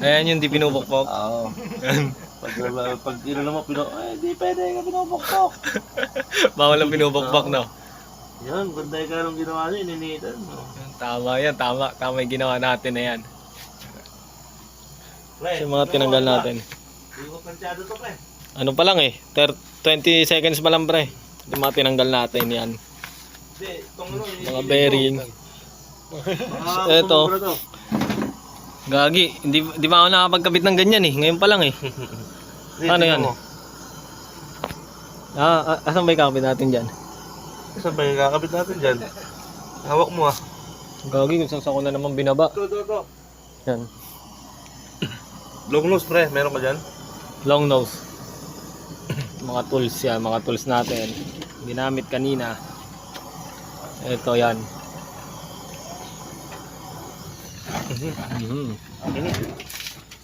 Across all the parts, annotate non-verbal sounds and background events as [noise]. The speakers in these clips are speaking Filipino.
Ayan yung di pinupukpok. Oo. pag, pag ino naman, pino, eh, di pwede ka pinupukpok. Bawal ang pinupukpok, no? Yan, ganda yung karong ginawa niya, ininitan. No? Tama yan, tama. Tama yung ginawa natin na yan. Yung mga tinanggal natin. To, pre. Ano pa lang eh, thir- 20 seconds pa lang pre. Yung mga tinanggal natin yan. Ano, Mga bearing. [laughs] Ah, Eto. Gagi, hindi, di ba ako nakapagkabit ng ganyan eh. Ngayon pa lang eh. Ano yan? mo. Ah, ah, asan ba yung kakabit natin dyan? Saan ba yung kakabit natin dyan? Hawak mo ah. Gagi, kung saan ko na naman binaba. Ito, ito, ito. Yan, Long nose, pre. Meron ka dyan? long nose. mga tools yan, mga tools natin. Ginamit kanina. Ito yan.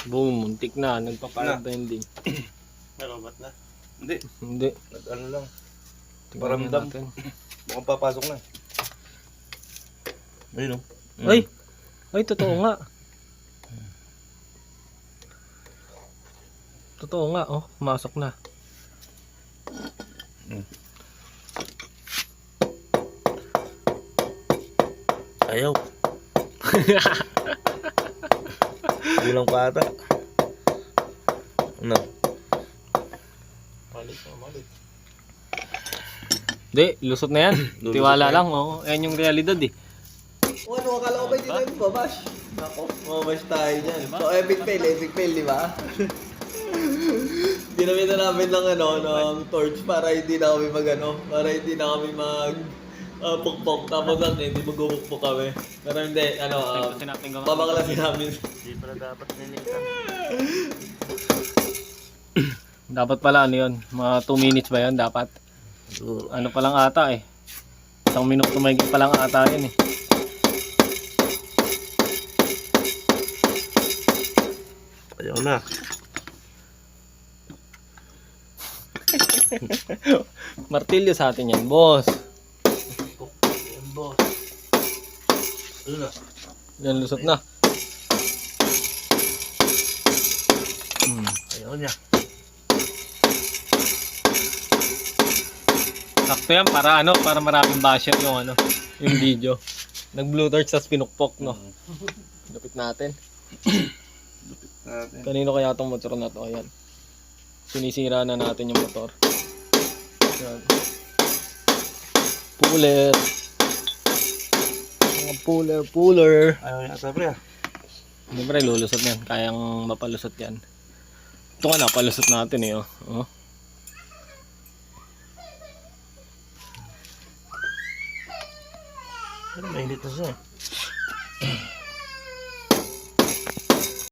Boom, muntik na. Nagpaparabending. [coughs] Nakabat na. Hindi. Hindi. Nag-ano lang. Tingnan Paramdam. natin. Mukhang papasok na. Ayun oh. Ay! Ay, totoo nga. Totoo nga, oh. Pumasok na. Ayaw. [laughs] Kulang pa ata. Ano? Hindi, lusot na yan. [clears throat] Lulusot Tiwala na yan. lang, oh. Yan yung realidad, eh. O ano, akala ko ba hindi tayo mababash? Ako, mababash tayo dyan. So, epic fail, epic fail, di ba? [laughs] Ginamitan namin ng ano, ng torch para hindi na kami mag ano, para hindi na kami mag uh, pukpok. Tapos lang, hindi magpupukpok kami. Pero hindi, ano, gawa. babaklasin namin. Hindi pala dapat nilitan. [laughs] Dapat pala, ano yun? Mga 2 minutes ba yun? Dapat. Ano pa lang ata, eh. Isang minuto may pa lang ata yun, eh. Ayaw na. [laughs] Martilyo sa atin yan, boss. Yan, lusot na. Hmm. Ayaw niya. Sakto yan para ano, para maraming basher yung ano, yung [clears throat] video. Nag-blue torch sa pinukpok, no? Lupit natin. Natin. Kanino kaya tong motor na to? Ayan. Sinisira na natin yung motor. Ayan. Puller. Puller, puller. Ayaw niya ata pre ah. Hindi pre, lulusot yan. Kayang mapalusot yan. Ito nga napalusot natin eh. Oh. Oh. Pero mainit na siya.